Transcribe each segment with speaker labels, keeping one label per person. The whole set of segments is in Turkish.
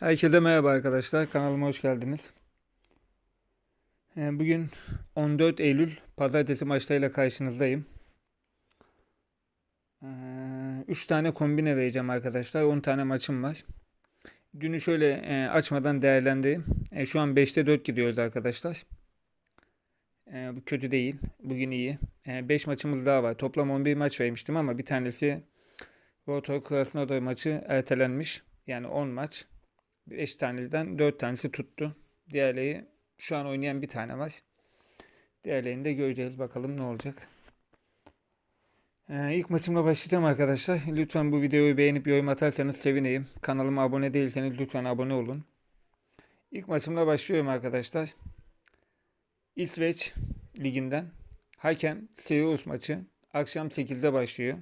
Speaker 1: Herkese merhaba arkadaşlar. Kanalıma hoş geldiniz. Ee, Bugün 14 Eylül Pazartesi maçlarıyla karşınızdayım. 3 tane kombine vereceğim arkadaşlar. 10 tane maçım var. Günü şöyle e, açmadan değerlendireyim. E, Şu an 5'te 4 gidiyoruz arkadaşlar. E, Bu kötü değil. Bugün iyi. 5 maçımız daha var. Toplam 11 maç vermiştim ama bir tanesi Rotor Krasnodar maçı ertelenmiş. Yani 10 maç. 5 taneden 4 tanesi tuttu. Diğerleri şu an oynayan bir tane var. Diğerlerini de göreceğiz. Bakalım ne olacak. Ee, ilk maçımla başlayacağım arkadaşlar. Lütfen bu videoyu beğenip yorum atarsanız sevineyim. Kanalıma abone değilseniz lütfen abone olun. İlk maçımla başlıyorum arkadaşlar. İsveç liginden. Hakem Sirius maçı. Akşam 8'de başlıyor.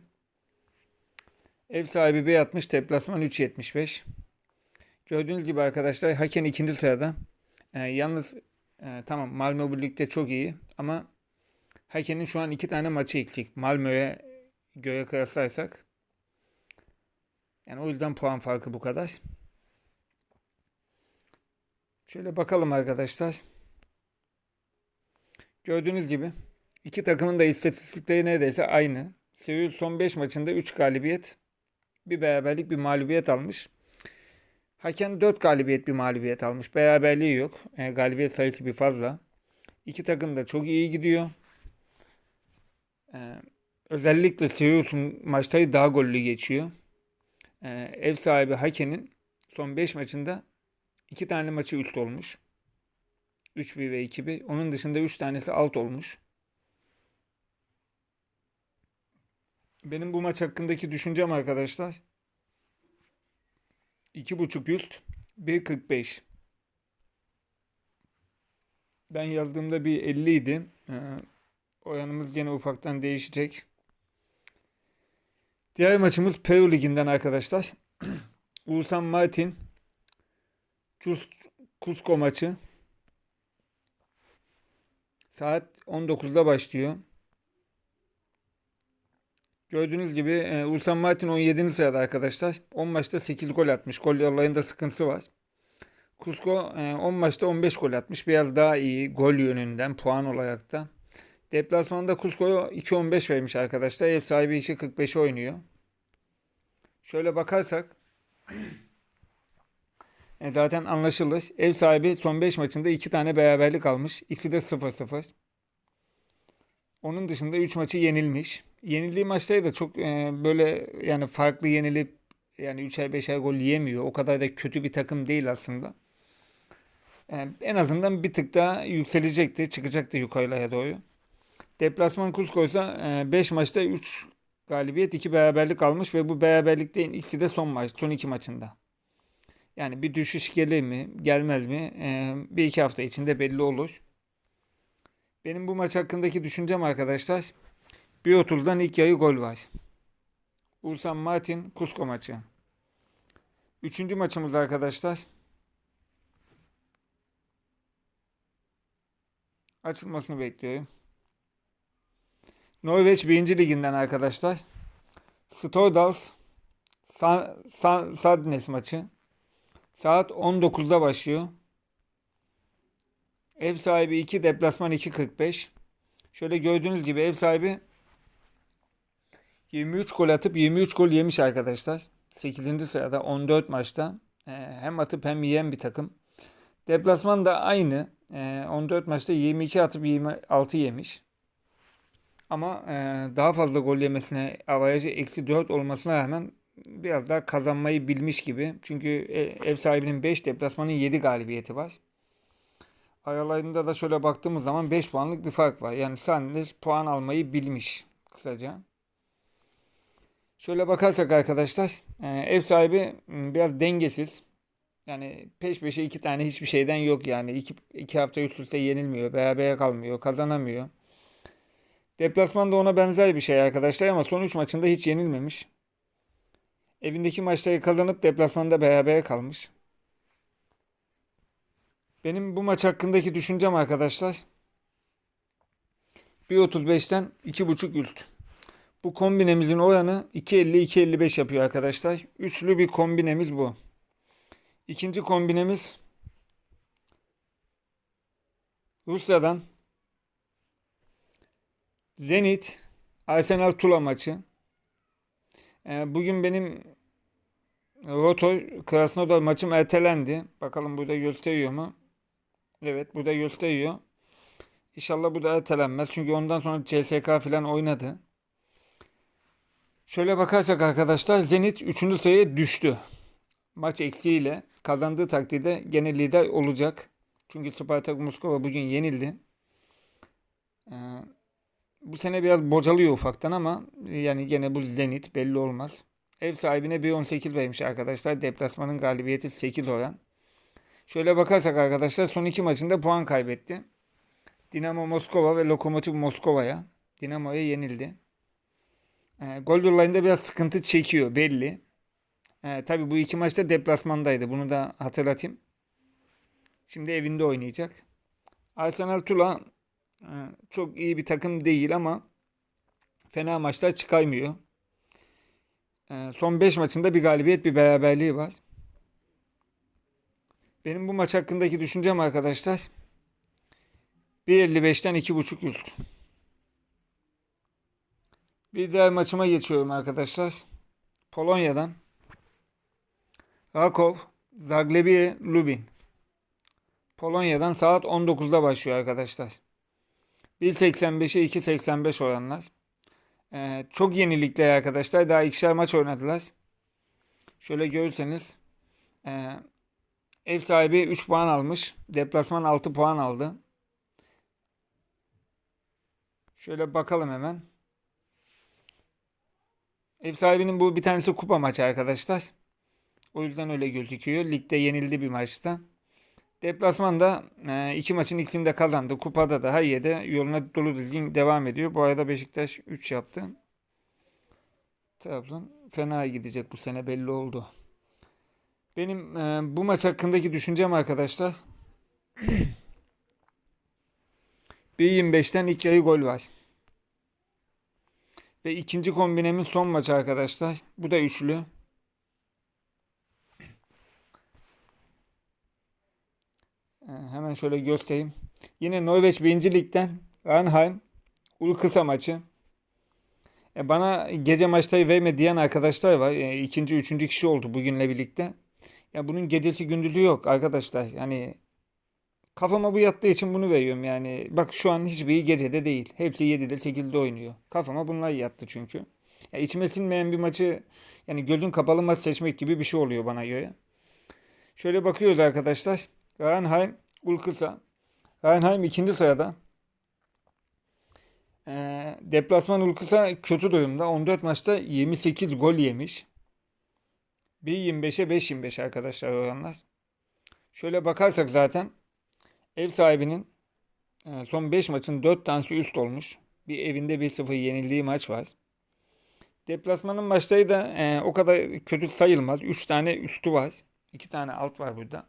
Speaker 1: Ev sahibi B atmış. Deplasman 3.75. Gördüğünüz gibi arkadaşlar Haken ikinci sırada. Ee, yalnız e, tamam Malmö bu ligde çok iyi ama Haken'in şu an iki tane maçı eksik. Malmö'ye göre kıyaslarsak. Yani o yüzden puan farkı bu kadar. Şöyle bakalım arkadaşlar. Gördüğünüz gibi iki takımın da istatistikleri neredeyse aynı. Sirius son 5 maçında 3 galibiyet, bir beraberlik, bir mağlubiyet almış. Hakem 4 galibiyet bir mağlubiyet almış. Beraberliği yok. E, galibiyet sayısı bir fazla. İki takım da çok iyi gidiyor. E, özellikle Sirius'un maçları daha gollü geçiyor. E, ev sahibi Haken'in son 5 maçında 2 tane maçı üst olmuş. 3-1 ve 2-1. Onun dışında 3 tanesi alt olmuş. Benim bu maç hakkındaki düşüncem arkadaşlar 2.5 üst 1.45 Ben yazdığımda bir 50 idi. Ee, oranımız gene ufaktan değişecek. Diğer maçımız Peru Ligi'nden arkadaşlar. Ulsan Martin Cus Cusco maçı. Saat 19'da başlıyor. Gördüğünüz gibi e, Ulsan Martin 17. sırada arkadaşlar. 10 maçta 8 gol atmış. Gol yollarında sıkıntısı var. Cusco e, 10 maçta 15 gol atmış. Biraz daha iyi gol yönünden puan olarak da. Deplasmanda Cusco'ya 2.15 vermiş arkadaşlar. Ev sahibi 2.45'e oynuyor. Şöyle bakarsak e, zaten anlaşılır. Ev sahibi son 5 maçında 2 tane beraberlik almış. İkisi de 0-0. Onun dışında 3 maçı yenilmiş. Yenildiği maçları da çok e, böyle yani farklı yenilip yani 3'er 5'er gol yiyemiyor. O kadar da kötü bir takım değil aslında. E, en azından bir tık daha yükselecekti. Çıkacaktı yukarıya doğru. Deplasman Cusco ise 5 maçta 3 galibiyet 2 beraberlik almış ve bu beraberliklerin ikisi de son maç. Son 2 maçında. Yani bir düşüş gelir mi gelmez mi e, bir iki hafta içinde belli olur. Benim bu maç hakkındaki düşüncem arkadaşlar 1.30'dan ilk yarı gol var. Ulsan Martin Cusco maçı. Üçüncü maçımız arkadaşlar. Açılmasını bekliyorum. Norveç 1. liginden arkadaşlar. Stordals Sa Sa Sadnes maçı. Saat 19'da başlıyor. Ev sahibi 2, deplasman 2.45. Şöyle gördüğünüz gibi ev sahibi 23 gol atıp 23 gol yemiş arkadaşlar. 8. sırada 14 maçta. Ee, hem atıp hem yiyen bir takım. Deplasman da aynı. Ee, 14 maçta 22 atıp 26 yemiş. Ama e, daha fazla gol yemesine avarajı eksi 4 olmasına rağmen biraz daha kazanmayı bilmiş gibi. Çünkü e, ev sahibinin 5 deplasmanın 7 galibiyeti var. Aralarında da şöyle baktığımız zaman 5 puanlık bir fark var. Yani Sanders puan almayı bilmiş kısaca. Şöyle bakarsak arkadaşlar e, ev sahibi biraz dengesiz. Yani peş peşe iki tane hiçbir şeyden yok yani. iki, iki hafta üst üste yenilmiyor. Beraber kalmıyor. Kazanamıyor. Deplasman da ona benzer bir şey arkadaşlar ama son 3 maçında hiç yenilmemiş. Evindeki maçları kazanıp deplasmanda beraber kalmış. Benim bu maç hakkındaki düşüncem arkadaşlar 1.35'ten 2.5 üst. Bu kombinemizin oranı 2.50-2.55 yapıyor arkadaşlar. Üçlü bir kombinemiz bu. İkinci kombinemiz Rusya'dan Zenit Arsenal Tula maçı. Ee, bugün benim Roto Krasnodar maçım ertelendi. Bakalım burada gösteriyor mu? Evet burada gösteriyor. İnşallah bu da ertelenmez. Çünkü ondan sonra CSK falan oynadı. Şöyle bakarsak arkadaşlar Zenit 3. sıraya düştü. Maç eksiğiyle kazandığı takdirde gene lider olacak. Çünkü Spartak Moskova bugün yenildi. Ee, bu sene biraz bocalıyor ufaktan ama yani gene bu Zenit belli olmaz. Ev sahibine 1.18 vermiş arkadaşlar. Deplasmanın galibiyeti 8 oran. Şöyle bakarsak arkadaşlar son iki maçında puan kaybetti. Dinamo Moskova ve Lokomotiv Moskova'ya. Dinamo'ya yenildi. E, gol yollarında biraz sıkıntı çekiyor belli. E, tabii bu iki maçta deplasmandaydı. Bunu da hatırlatayım. Şimdi evinde oynayacak. Arsenal Tula e, çok iyi bir takım değil ama fena maçlar çıkarmıyor. E, son 5 maçında bir galibiyet bir beraberliği var. Benim bu maç hakkındaki düşüncem arkadaşlar 1.55'ten 2.5 üst. Bir diğer maçıma geçiyorum arkadaşlar. Polonya'dan. Rakov, Zagłębie Lubin. Polonya'dan saat 19'da başlıyor arkadaşlar. 1.85'e 2.85 oranlar. Ee, çok yenilikli arkadaşlar. Daha ikişer maç oynadılar. Şöyle görürseniz e, ev sahibi 3 puan almış. Deplasman 6 puan aldı. Şöyle bakalım hemen. Ev sahibinin bu bir tanesi kupa maçı arkadaşlar. O yüzden öyle gözüküyor. Ligde yenildi bir maçta. Deplasmanda e, iki maçın ikisini de kazandı. Kupada da Hayye'de yoluna dolu düzgün devam ediyor. Bu arada Beşiktaş 3 yaptı. Trabzon fena gidecek bu sene belli oldu. Benim e, bu maç hakkındaki düşüncem arkadaşlar 1.25'ten ilk yarı gol var. Ve ikinci kombinemin son maçı arkadaşlar. Bu da üçlü. Ee, hemen şöyle göstereyim. Yine Norveç 1. Lig'den Ranheim Ul kısa maçı. E bana gece maçları verme diyen arkadaşlar var. E, ikinci, üçüncü kişi oldu bugünle birlikte. Ya bunun gecesi gündüzü yok arkadaşlar. Yani kafama bu yattığı için bunu veriyorum yani. Bak şu an hiçbiri gecede değil. Hepsi 7'de 8'de oynuyor. Kafama bunlar yattı çünkü. Ya içime sinmeyen bir maçı yani gözün kapalı maç seçmek gibi bir şey oluyor bana göre. Şöyle bakıyoruz arkadaşlar. Ranheim Ulkısa. Ranheim ikinci sırada. E, deplasman Ulkısa kötü durumda. 14 maçta 28 gol yemiş. 1.25'e 5.25 arkadaşlar oranlar. Şöyle bakarsak zaten ev sahibinin e, son 5 maçın 4 tanesi üst olmuş. Bir evinde 1-0 yenildiği maç var. Deplasmanın maçları da e, o kadar kötü sayılmaz. 3 tane üstü var. 2 tane alt var burada.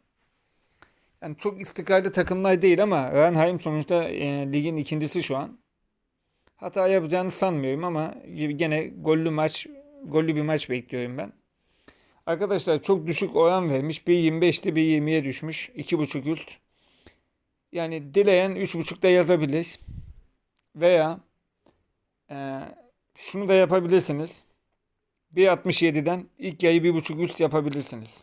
Speaker 1: Yani çok istikrarlı takımlar değil ama Ranheim sonuçta e, ligin ikincisi şu an. Hata yapacağını sanmıyorum ama gene gollü maç gollü bir maç bekliyorum ben. Arkadaşlar çok düşük oran vermiş. 1.25'ti 1.20'ye düşmüş. 2.5 üst. Yani dileyen 3.5'da yazabilir. Veya e, şunu da yapabilirsiniz. 1.67'den ilk yayı 1.5 üst yapabilirsiniz.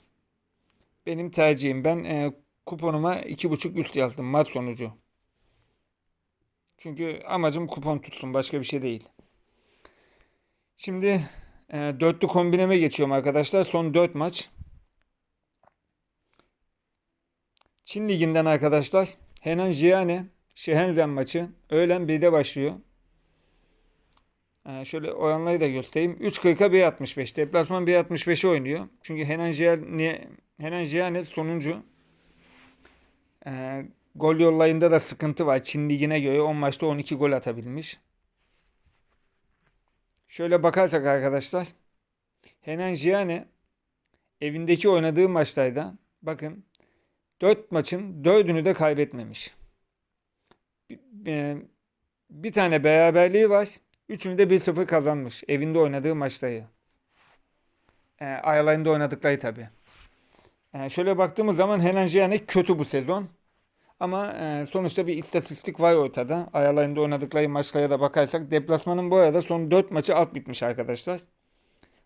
Speaker 1: Benim tercihim. Ben e, kuponuma 2.5 üst yazdım maç sonucu. Çünkü amacım kupon tutsun. Başka bir şey değil. Şimdi e, dörtlü kombineme geçiyorum arkadaşlar. Son 4 maç. Çin Ligi'nden arkadaşlar. Henan Jiane Şehenzen maçı. Öğlen 1'de başlıyor. Ee, şöyle oranları da göstereyim. 3.40'a 1.65. Deplasman 1.65'e oynuyor. Çünkü Henan Jiane, Henan Jiane sonuncu. Ee, gol yollayında da sıkıntı var. Çin Ligi'ne göre 10 maçta 12 gol atabilmiş. Şöyle bakarsak arkadaşlar. Henan Jiane evindeki oynadığı maçlarda bakın 4 maçın 4'ünü de kaybetmemiş. Bir, e, bir tane beraberliği var. Üçünü de 1-0 kazanmış. Evinde oynadığı maçları. E, aralarında oynadıkları tabi. E, şöyle baktığımız zaman Henan Jiyanek kötü bu sezon. Ama e, sonuçta bir istatistik var ortada. Ayarlarında oynadıkları maçlara da bakarsak. Deplasmanın bu arada son 4 maçı alt bitmiş arkadaşlar.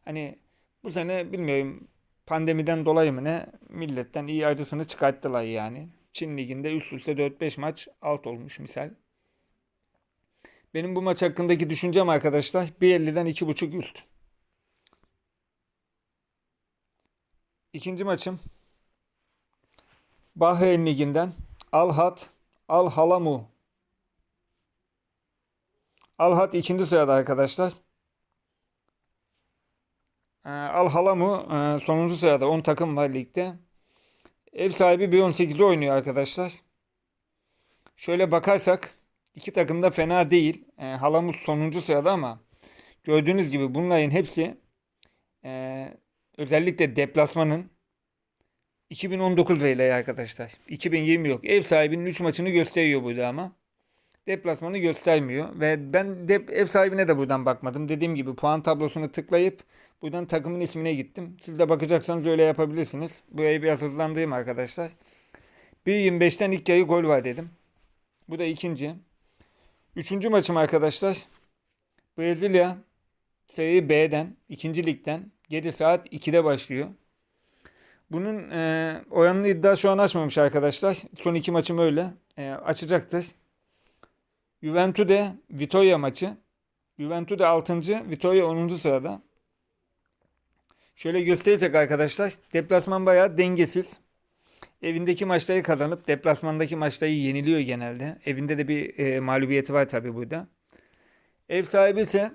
Speaker 1: Hani bu sene bilmiyorum pandemiden dolayı mı ne milletten iyi acısını çıkarttılar yani. Çin liginde üst üste 4-5 maç alt olmuş misal. Benim bu maç hakkındaki düşüncem arkadaşlar 1.50'den 2.5 üst. İkinci maçım Bahreyn Ligi'nden Al-Hat Al-Halamu. Al-Hat ikinci sırada arkadaşlar. Ee, Al-Halamu e, sonuncu sırada 10 takım var ligde. Ev sahibi 1.18'de oynuyor arkadaşlar. Şöyle bakarsak iki takım da fena değil. E, Halamut sonuncu sırada ama gördüğünüz gibi bunların hepsi e, özellikle deplasmanın 2019 verileri arkadaşlar. 2020 yok. Ev sahibinin 3 maçını gösteriyor burada ama. Deplasmanı göstermiyor. Ve ben de ev sahibine de buradan bakmadım. Dediğim gibi puan tablosunu tıklayıp buradan takımın ismine gittim. Siz de bakacaksanız öyle yapabilirsiniz. Burayı biraz hızlandırayım arkadaşlar. 1.25'ten ilk yarı gol var dedim. Bu da ikinci. Üçüncü maçım arkadaşlar. Brezilya Serie B'den, ikinci ligden gece saat 2'de başlıyor. Bunun e, oranlı iddia şu an açmamış arkadaşlar. Son iki maçım öyle. E, açacaktır. Juventude Vitoria maçı. Juventude 6. Vitoria 10. sırada. Şöyle gösterirsek arkadaşlar. Deplasman bayağı dengesiz. Evindeki maçları kazanıp deplasmandaki maçları yeniliyor genelde. Evinde de bir e, mağlubiyeti var tabi burada. Ev sahibi ise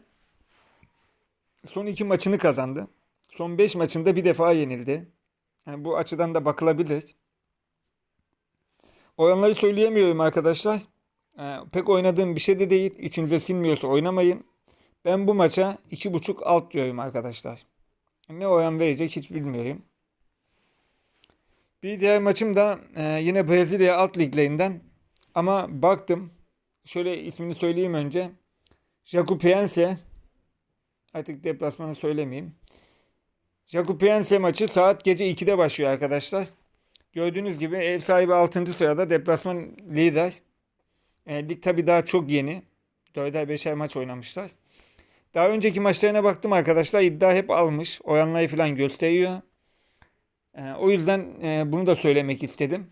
Speaker 1: son iki maçını kazandı. Son 5 maçında bir defa yenildi. Yani bu açıdan da bakılabilir. Oranları söyleyemiyorum arkadaşlar. Ee, pek oynadığım bir şey de değil. İçinize sinmiyorsa oynamayın. Ben bu maça 2.5 alt diyorum arkadaşlar. Ne oran verecek hiç bilmiyorum. Bir diğer maçım da e, yine Brezilya alt liglerinden. Ama baktım. Şöyle ismini söyleyeyim önce. Jacupiense. Artık deplasmanı söylemeyeyim. Jacupiense maçı saat gece 2'de başlıyor arkadaşlar. Gördüğünüz gibi ev sahibi 6. sırada deplasman lider. E, lig tabi daha çok yeni. 4'er 5'er maç oynamışlar. Daha önceki maçlarına baktım arkadaşlar. İddia hep almış. Oranları falan gösteriyor. E, o yüzden e, bunu da söylemek istedim.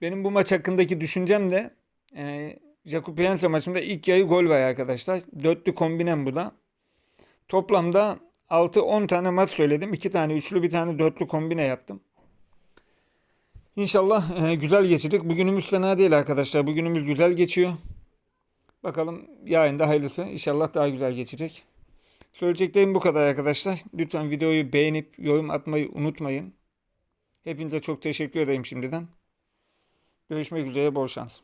Speaker 1: Benim bu maç hakkındaki düşüncem de e, Jacupiense maçında ilk yarı gol var arkadaşlar. Dörtlü kombinem bu da. Toplamda 6-10 tane maç söyledim. 2 tane üçlü bir tane dörtlü kombine yaptım. İnşallah e, güzel geçecek. Bugünümüz fena değil arkadaşlar. Bugünümüz güzel geçiyor. Bakalım yarın da hayırlısı. İnşallah daha güzel geçecek. Söyleyeceklerim bu kadar arkadaşlar. Lütfen videoyu beğenip yorum atmayı unutmayın. Hepinize çok teşekkür ederim şimdiden. Görüşmek üzere. Bol şans.